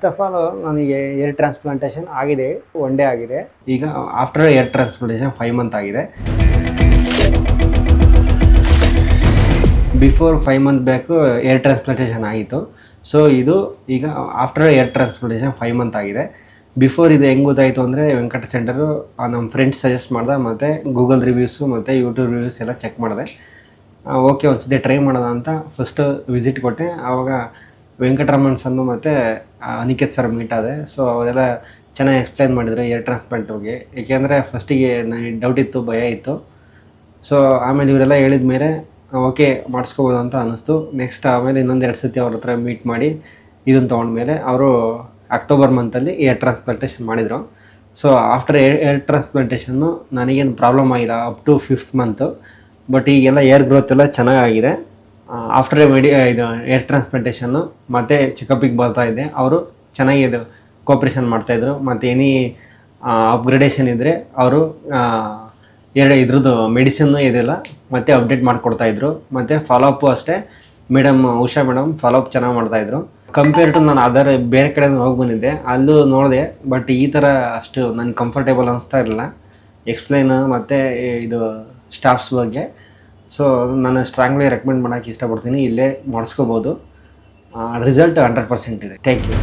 First of all ನನಗೆ hair transplantation ಆಗಿದೆ one day ಆಗಿದೆ. ಈಗ after hair transplantation five month ಆಗಿದೆ. Before five month back hair transplantation ಆಯಿತು. ಸೊ ಇದು ಈಗ after hair transplantation five month ಆಗಿದೆ. ಬಿಫೋರ್ ಇದು ಹೆಂಗೆ ಗೊತ್ತಾಯಿತು ಅಂದರೆ, ವೆಂಕಟ ಸೆಂಟರು ನಮ್ಮ ಫ್ರೆಂಡ್ಸ್ ಸಜೆಸ್ಟ್ ಮಾಡ್ದೆ, ಮತ್ತು ಗೂಗಲ್ ರಿವ್ಯೂಸು ಮತ್ತು ಯೂಟ್ಯೂಬ್ ರಿವ್ಯೂಸ್ ಎಲ್ಲ ಚೆಕ್ ಮಾಡಿದೆ. ಓಕೆ ಒಂದ್ಸತಿ ಟ್ರೈ ಮಾಡೋಣ ಅಂತ ಫಸ್ಟು ವಿಸಿಟ್ ಕೊಟ್ಟೆ. ಆವಾಗ ವೆಂಕಟರಮಣ್ ಸನ್ನು ಮತ್ತು ಅನಿಕೇತ್ ಸರ್ ಮೀಟ್ ಆದೆ. ಸೊ ಅವರೆಲ್ಲ ಚೆನ್ನಾಗಿ ಎಕ್ಸ್ಪ್ಲೈನ್ ಮಾಡಿದ್ರು ಏರ್ ಟ್ರಾನ್ಸ್ಪ್ಲಾಂಟ್ ಬಗ್ಗೆ. ಏಕೆಂದರೆ ಫಸ್ಟಿಗೆ ನನಗೆ ಡೌಟ್ ಇತ್ತು, ಭಯ ಇತ್ತು. ಸೊ ಆಮೇಲೆ ಇವರೆಲ್ಲ ಹೇಳಿದ ಮೇಲೆ ಓಕೆ ಮಾಡಿಸ್ಕೋಬೋದು ಅಂತ ಅನ್ನಿಸ್ತು. ನೆಕ್ಸ್ಟ್ ಆಮೇಲೆ ಇನ್ನೊಂದು ಎರಡು ಸತಿ ಅವ್ರ ಹತ್ರ ಮೀಟ್ ಮಾಡಿ ಇದನ್ನು ತೊಗೊಂಡ್ಮೇಲೆ ಅವರು ಅಕ್ಟೋಬರ್ ಮಂತಲ್ಲಿ ಏರ್ ಟ್ರಾನ್ಸ್ಪ್ಲಾಂಟೇಷನ್ ಮಾಡಿದರು. ಸೊ ಆಫ್ಟರ್ ಏರ್ ಏರ್ ಟ್ರಾನ್ಸ್ಪ್ಲಾಂಟೇಷನ್ನು ನನಗೇನು ಪ್ರಾಬ್ಲಮ್ ಆಗಿಲ್ಲ up to fifth month but ಈಗೆಲ್ಲ ಏರ್ ಗ್ರೋತ್ ಎಲ್ಲ ಚೆನ್ನಾಗಾಗಿದೆ. ಆಫ್ಟರ್ ಮೆಡಿ ಇದು ಏರ್ ಟ್ರಾನ್ಸ್ಪ್ಲಾಂಟೇಷನ್ನು ಮತ್ತೆ ಚೆಕಪಿಗೆ ಬರ್ತಾ ಇದ್ದೆ ಅವರು ಚೆನ್ನಾಗಿ ಇದು ಕೋಪ್ರೇಷನ್ ಮಾಡ್ತಾಯಿದ್ರು ಮತ್ತು ಎನಿ ಅಪ್ಗ್ರೇಡೇಷನ್ ಇದ್ದರೆ ಅವರು ಎರಡು ಇದ್ರದ್ದು ಮೆಡಿಸಿನ್ನು ಇದೆಲ್ಲ ಮತ್ತೆ ಅಪ್ಡೇಟ್ ಮಾಡಿಕೊಡ್ತಾಯಿದ್ರು ಮತ್ತು ಮತ್ತು ಫಾಲೋಅಪ್ಪು ಅಷ್ಟೇ. ಮೇಡಮ್ ಉಷಾ ಮೇಡಮ್ ಫಾಲೋಅಪ್ ಚೆನ್ನಾಗಿ ಮಾಡ್ತಾಯಿದ್ರು ಕಂಪೇರ್ ಟು ನಾನು ಅದರ ಬೇರೆ ಕಡೆ ಹೋಗಿ ಬಂದಿದ್ದೆ. ಅಲ್ಲೂ ನೋಡಿದೆ ಬಟ್ ಈ ಥರ ಅಷ್ಟು ನನಗೆ ಕಂಫರ್ಟೇಬಲ್ ಅನಿಸ್ತಾ ಇರಲಿಲ್ಲ. ಎಕ್ಸ್ಪ್ಲೈನ್ ಮತ್ತು ಇದು ಸ್ಟಾಫ್ಸ್ ಬಗ್ಗೆ. ಸೊ ನಾನು ಸ್ಟ್ರಾಂಗ್ಲಿ ರೆಕಮೆಂಡ್ ಮಾಡೋಕ್ಕೆ ಇಷ್ಟಪಡ್ತೀನಿ. ಇಲ್ಲೇ ಮಾಡಿಸ್ಕೋಬೋದು. ರಿಸಲ್ಟ್ ಹಂಡ್ರೆಡ್ ಪರ್ಸೆಂಟ್ ಇದೆ. Thank you